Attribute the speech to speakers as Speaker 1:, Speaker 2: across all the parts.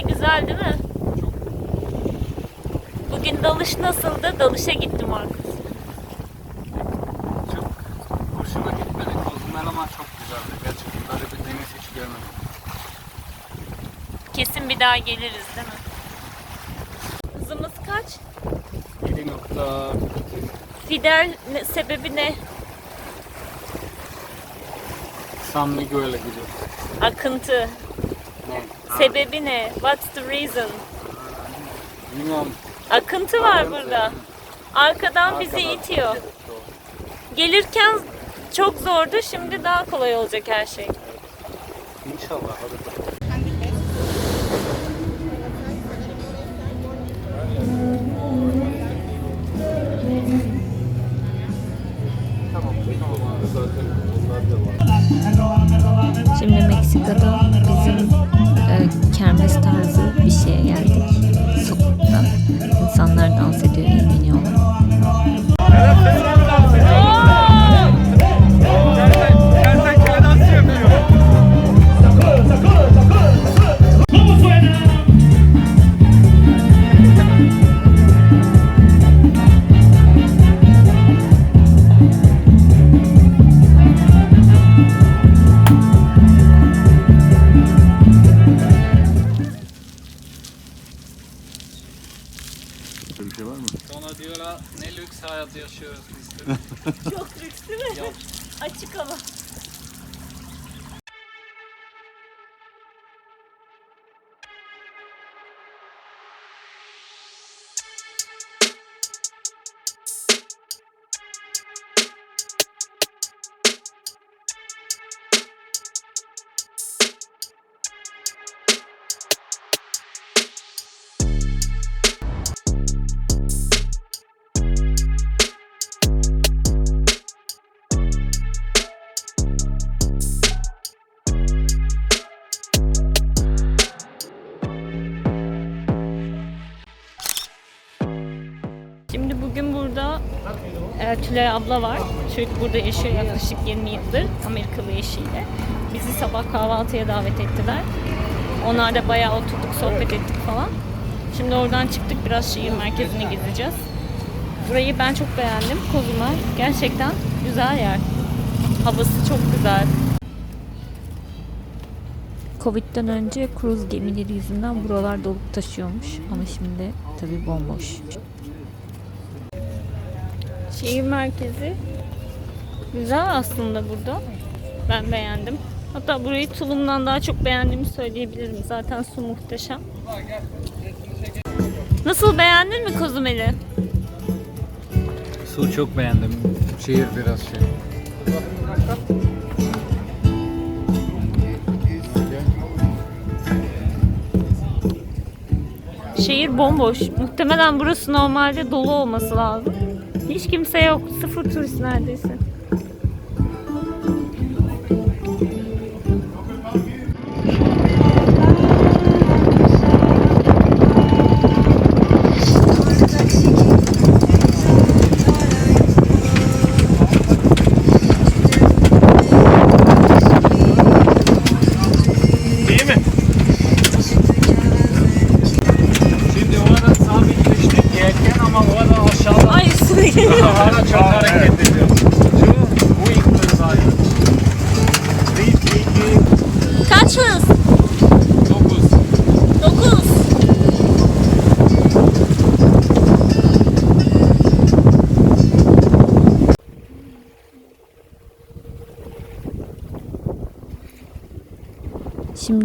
Speaker 1: Akıntay güzel değil mi? Bugün dalış nasıldı? Dalışa gittim Markus.
Speaker 2: Çok hoşuma gitmedi. Kozmer ama çok güzeldi. Gerçekten böyle bir deniz hiç görmedim.
Speaker 1: Kesin bir daha geliriz değil mi? Hızımız kaç?
Speaker 2: 7 nokta
Speaker 1: Fidel ne, sebebi ne?
Speaker 2: San Miguel'e gidiyoruz.
Speaker 1: Akıntı.
Speaker 2: Ne?
Speaker 1: Sebebi ne? What's the reason?
Speaker 2: Bilmiyorum.
Speaker 1: Akıntı var burada. Arkadan bizi itiyor. Gelirken çok zordu. Şimdi daha kolay olacak her şey.
Speaker 2: İnşallah. Hadi. Tamam.
Speaker 1: Tülay abla var. Çocuk burada yaşıyor yaklaşık 20 yıldır Amerikalı eşiyle. Bizi sabah kahvaltıya davet ettiler. Onlar da bayağı oturduk, sohbet ettik falan. Şimdi oradan çıktık, biraz şehir merkezini gezeceğiz. Burayı ben çok beğendim. Kozumar gerçekten güzel yer. Havası çok güzel. Covid'den önce kruz gemileri yüzünden buralar dolup taşıyormuş. Ama şimdi tabii bomboş. Şehir merkezi güzel aslında burada. Ben beğendim. Hatta burayı tulumdan daha çok beğendiğimi söyleyebilirim. Zaten su muhteşem. Nasıl beğendin mi Kozumeli?
Speaker 2: Su çok beğendim. Şehir biraz şey.
Speaker 1: Şehir bomboş. Muhtemelen burası normalde dolu olması lazım. Hiç kimse yok. Sıfır turist neredeyse.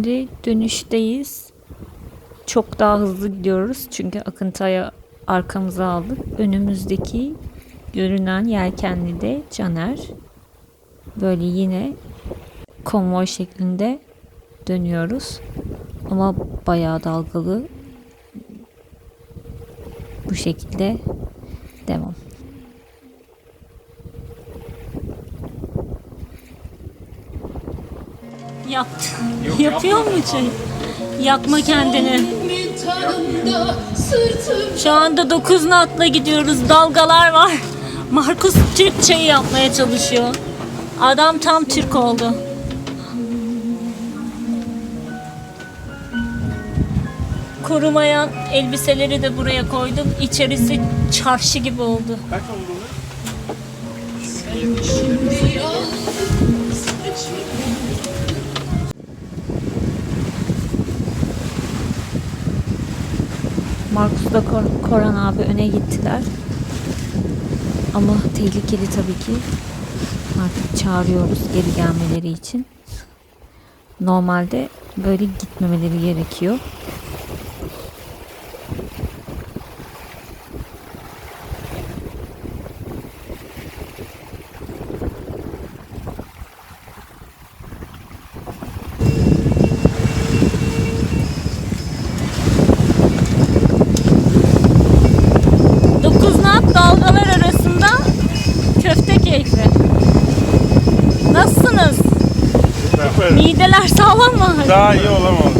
Speaker 2: Şimdi
Speaker 1: dönüşteyiz. Çok daha hızlı gidiyoruz çünkü Akıntay'a arkamıza aldık. Önümüzdeki görünen yelkenli de Caner. Böyle yine konvoy şeklinde dönüyoruz. Ama bayağı dalgalı. Bu şekilde devam. Yaktı. Yapıyor mu şey? Yakma kendini. Şu anda 9 natla gidiyoruz. Dalgalar var. Markus Türk çayı yapmaya çalışıyor. Adam tam Türk oldu. kurumayan elbiseleri de buraya koydum. İçerisi çarşı gibi oldu.
Speaker 3: Kaç oldu?
Speaker 1: Markus'la Kor- Koran abi öne gittiler. Ama tehlikeli tabii ki. Artık çağırıyoruz geri gelmeleri için. Normalde böyle gitmemeleri gerekiyor. Dokuz nat dalgalar arasında köfte keyfi. Nasılsınız? Mı?
Speaker 3: Daha iyi olamaz.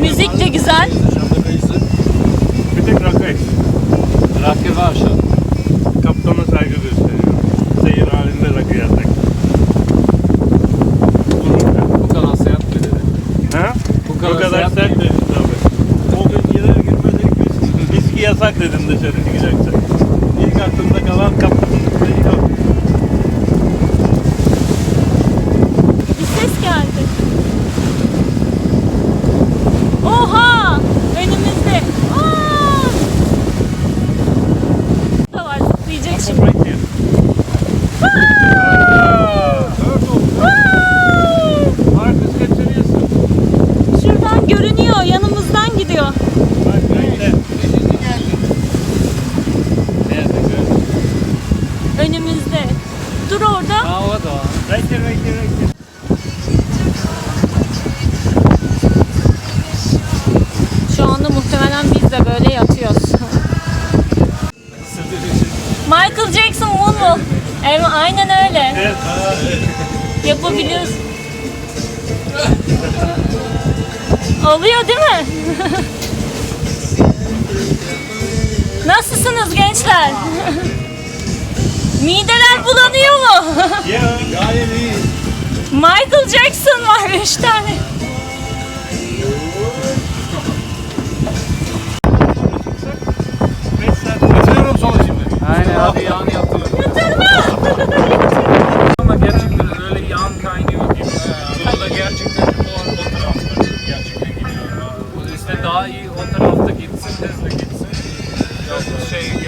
Speaker 1: Müzik de güzel.
Speaker 3: Bir tek rakı.
Speaker 2: Rakı var şu an.
Speaker 3: Kaptana saygı gösteriyorum. Seyir halinde rakı yasak.
Speaker 2: Bu kadar seyahat mi dedi?
Speaker 3: Ha?
Speaker 2: Bu
Speaker 3: Bu
Speaker 2: kadar
Speaker 3: kadar,
Speaker 2: seyahat
Speaker 3: sert
Speaker 2: mi?
Speaker 3: dedin tabii. O gün girer girmez ilk viski, viski yasak dedim dışarı çıkacaksak. İlk aklımda kalan kaptanın sayı
Speaker 1: Önümüzde. Dur orada.
Speaker 2: Ha o da.
Speaker 3: Here, right here.
Speaker 1: Şu anda muhtemelen biz de böyle yatıyoruz. Michael Jackson Moonwalk. Evet, aynen öyle.
Speaker 3: Evet.
Speaker 1: Yapabiliyoruz. Oluyor değil mi? Nasılsınız gençler? Mideler bulanıyor mu?
Speaker 3: Yeah.
Speaker 2: Gayet iyi.
Speaker 1: Michael Jackson var 3 tane.
Speaker 3: Beş saat
Speaker 2: Yatırıyorum sola şimdi. Aynen hadi yağını yatırın. Ama gerçekten öyle yağın kaynıyor gibi. Bunu da gerçekten o, o tarafta gerçekten gidiyor. Bu işte daha iyi o tarafta gitsin, hızlı gitsin. Yok şey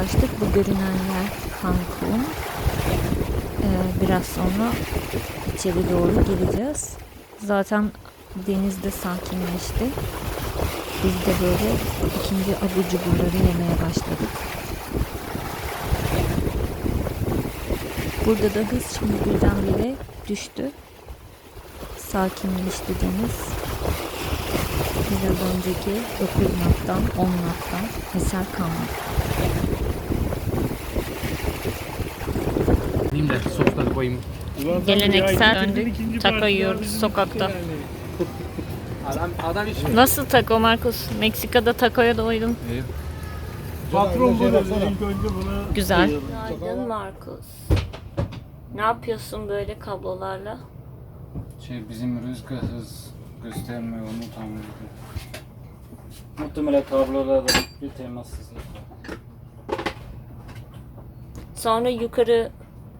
Speaker 1: yaklaştık. Bu görünen yer Cancun. Ee, biraz sonra içeri doğru gireceğiz. Zaten deniz de sakinleşti. Biz de böyle ikinci abur cuburları yemeye başladık. Burada da hız şimdi birdenbire düştü. Sakinleşti deniz. Biraz önceki 9 knottan 10 knottan eser kalmadı.
Speaker 2: De sosları koyayım.
Speaker 1: Geleneksel döndük. Taco yiyoruz sokakta.
Speaker 2: Adam, adam hiç
Speaker 1: Nasıl taco Marcos? Meksika'da tacoya doydum.
Speaker 3: Patron bu dedi. İlk önce buna
Speaker 1: Güzel. Günaydın Marcos. Ne yapıyorsun böyle kablolarla?
Speaker 2: Şey bizim rüzgar hız göstermiyor onu tahmin ediyorum. Muhtemelen tabloda da bir temassızlık var.
Speaker 1: Sonra yukarı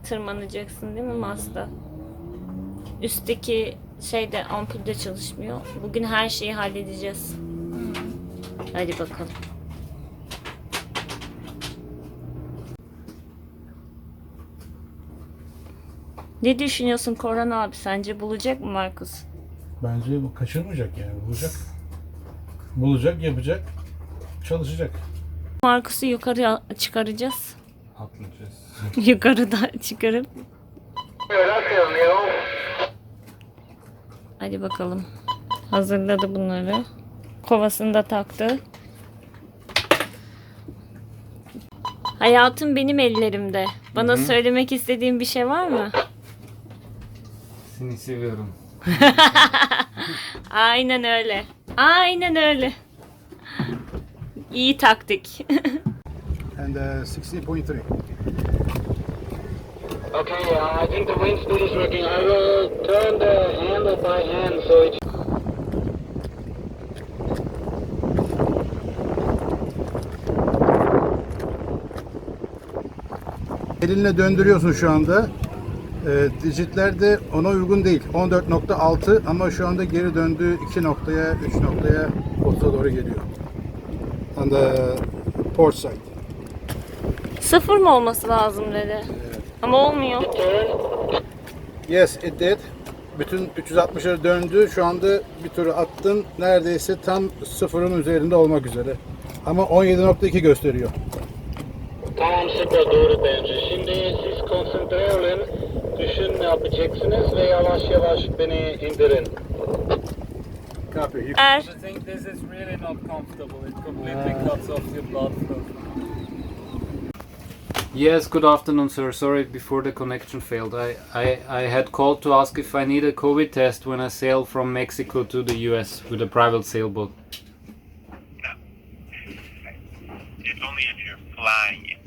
Speaker 1: tırmanacaksın değil mi Mazda? Üstteki şeyde ampulde çalışmıyor. Bugün her şeyi halledeceğiz. Hadi bakalım. Ne düşünüyorsun Koran abi? Sence bulacak mı Markus?
Speaker 4: Bence bu kaçırmayacak yani bulacak. Bulacak, yapacak, çalışacak.
Speaker 1: Markus'u yukarı çıkaracağız.
Speaker 2: Atlayacağız.
Speaker 1: Yukarıda çıkarıp. Hadi bakalım. Hazırladı bunları. Kovasını da taktı. Hayatım benim ellerimde. Bana söylemek istediğin bir şey var mı?
Speaker 2: Seni seviyorum.
Speaker 1: Aynen öyle. Aynen öyle. İyi taktik.
Speaker 4: And uh, 16.3.
Speaker 5: Okay, uh, I think the wind speed is working. I will turn the handle by hand so it's
Speaker 4: Elinle döndürüyorsun şu anda. Ee, dijitler de ona uygun değil. 14.6 ama şu anda geri döndüğü 2 noktaya, 3 noktaya 30'a doğru geliyor. On the port side.
Speaker 1: Sıfır mı olması lazım dedi. Ama olmuyor.
Speaker 4: Yes, it did. Bütün 360'ları döndü. Şu anda bir turu attın. Neredeyse tam sıfırın üzerinde olmak üzere. Ama 17.2 gösteriyor.
Speaker 5: Tamam süper doğru bence. Şimdi siz konsantre olun. Düşün ne yapacaksınız ve yavaş yavaş beni indirin.
Speaker 4: Copy. You-
Speaker 1: Er
Speaker 2: I think this is really not comfortable. It completely cuts off your blood flow. Yes, good afternoon, sir. Sorry, before the connection failed, I, I, I had called to ask if I need a COVID test when I sail from Mexico to the US with a private sailboat. No.
Speaker 6: It's only if you're flying it.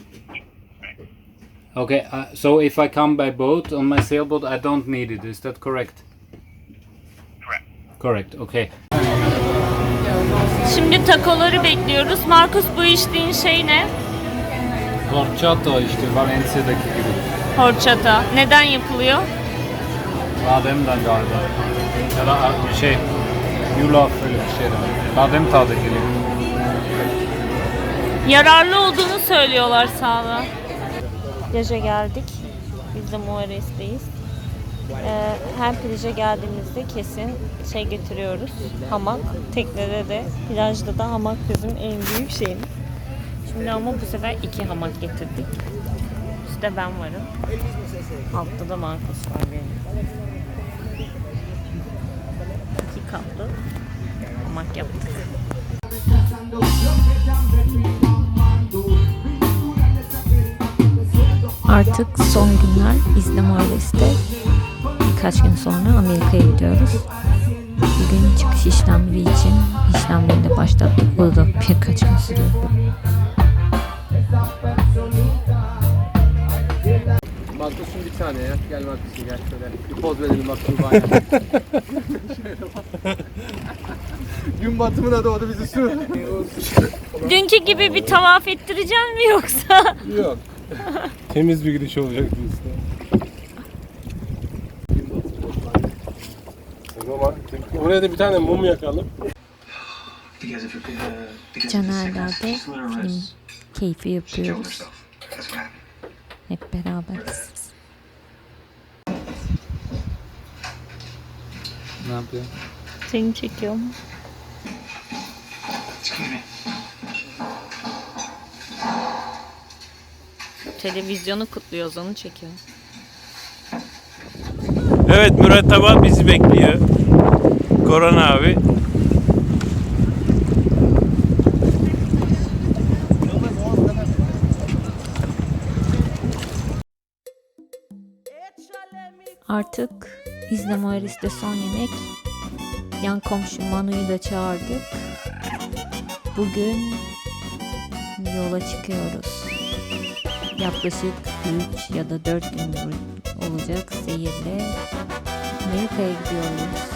Speaker 2: Okay, uh, so if I come by boat on my sailboat, I don't need it. Is that correct?
Speaker 6: Correct.
Speaker 2: Correct. Okay.
Speaker 1: şimdi takoları bekliyoruz. Markus bu içtiğin şey ne?
Speaker 2: Horchata işte Valencia'daki gibi.
Speaker 1: Horchata. Neden yapılıyor?
Speaker 2: Bademden galiba. Ya da şey, yulaf öyle bir şeyden. Badem tadı geliyor.
Speaker 1: Yararlı olduğunu söylüyorlar sağlığa. Plaja geldik. Biz de Muares'teyiz. Ee, her plaja geldiğimizde kesin şey getiriyoruz. Hamak. Teknede de, plajda da hamak bizim en büyük şeyimiz. Şimdi ama bu sefer iki hamak getirdik. Üstte ben varım. Altta da Marcos var benim. İki katlı hamak yaptık. Artık son günler İzlem ailesinde birkaç gün sonra Amerika'ya gidiyoruz. Bugün çıkış işlemleri için işlemlerini de başlattık. Bu da birkaç gün sürüyor.
Speaker 7: Bir tane ya. Gel Markus'un gel şöyle. Bir poz verelim bak Tuğba'ya. Şöyle bak. Gün batımına doğru bizi sür.
Speaker 1: Dünkü gibi bir tavaf ettireceğim mi yoksa?
Speaker 8: Yok. Temiz bir gidiş olacak diyorsun. O zaman oraya da bir tane mum yakalım.
Speaker 1: Canerler'de film keyfi yapıyoruz. Hep beraberiz.
Speaker 2: Ne yapıyor?
Speaker 1: Seni çekiyorum. Televizyonu kutluyoruz onu çekiyorum.
Speaker 3: Evet Murat Aba bizi bekliyor. Korona abi.
Speaker 1: Artık İzlem Ailesi'de son yemek. Yan komşu Manu'yu da çağırdık. Bugün yola çıkıyoruz. Yaklaşık 3 ya da 4 gün olacak seyirle Amerika'ya gidiyoruz.